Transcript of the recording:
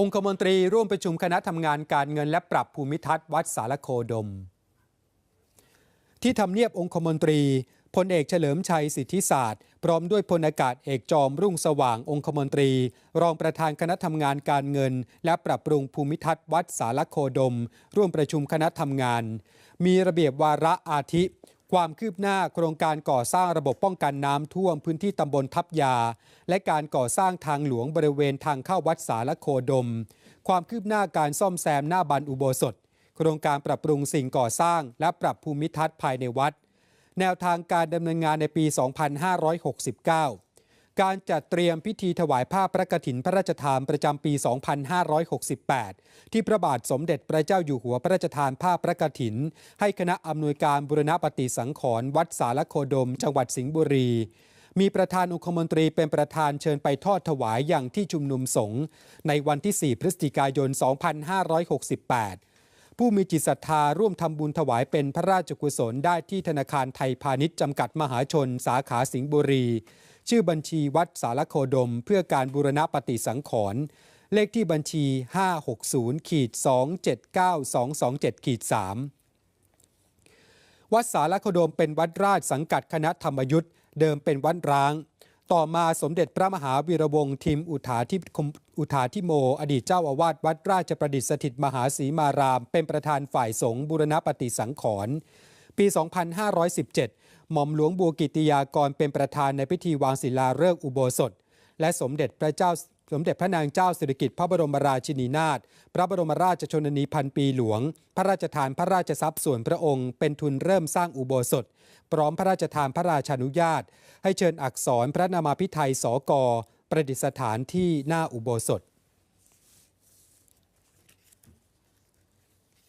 องคมนตรีร่วมประชุมคณะทำงานการเงินและปรับภูมิทัศน์วัดสารโคดม ที่ทำเนียบองคมนตรีพลเอกเฉลิมชัยสิทธิศาสตร์ พร้อมด้วยพลอากาศเอกจอมรุ่งสว่างองคมนตรี รองประธานคณะทำงานการเงิน และปรับปรุงภูมิทัศน์วัดสารโคดม ร่วมประชุมคณะทำงาน มีระเบียบวาระอาทิ ความคืบหน้าโครงการก่อสร้างระบบป้องกันน้ำท่วมพื้นที่ตำบลทับยา และการก่อสร้างทางหลวงบริเวณทางเข้าวัดสารโคดม ความคืบหน้าการซ่อมแซมหน้าบันอุโบสถ โครงการปรับปรุงสิ่งก่อสร้าง และปรับภูมิทัศน์ภายในวัด แนวทางการดำเนินงานในปี 2569 การจัดเตรียมพิธีถวายผ้าพระกฐินพระราชทานประจำปี 2568 ที่พระบาทสมเด็จพระเจ้าอยู่หัวพระราชทานผ้าพระกฐิน ให้คณะอำนวยการบุรณปฏิสังขรณ์วัดสารโคดม จังหวัดสิงห์บุรี มีประธานองคมนตรีเป็นประธานเชิญไปทอดถวายอย่างที่ชุมนุมสงฆ์ในวันที่ 4 พฤศจิกายน 2568ผู้มีจิตศรัทธาร่วมทำบุญถวายเป็นพระราชกุศลได้ที่ธนาคารไทยพาณิชย์จำกัดมหาชน สาขาสิงห์บุรี ชื่อบัญชีวัดสารโคดม เพื่อการบูรณปฏิสังขรณ์เลขที่บัญชี 560ขีด279227ขีด3วัดสารโคดมเป็นวัดราชสังกัดคณะธรรมยุทธ์เดิมเป็นวัดร้าง ต่อมาสมเด็จพระมหาวีระวงศ์ทิมอุทาธิอุทาธิโม อดีตเจ้าอาวาสวัดราชประดิษฐ์สถิตมหาศรีมาราม เป็นประธานฝ่ายสงฆ์บุรณปฏิสังขรณ์ ปี 2517 หม่อมหลวงบัวกิติยากรเป็นประธานในพิธีวางศิลาฤกษ์อุโบสถ และสมเด็จพระเจ้าสมเด็จพระนางเจ้าสิริกิติ์พระบรมราชินีนาถพระบรมราชชนนีพันปีหลวง พระราชทานพระราชทรัพย์ส่วนพระองค์ เป็นทุนเริ่มสร้างอุโบสถ พร้อมพระราชทานพระราชานุญาต ให้เชิญอักษรพระนามาพิไทยสกประดิษฐานที่หน้าอุโบสถ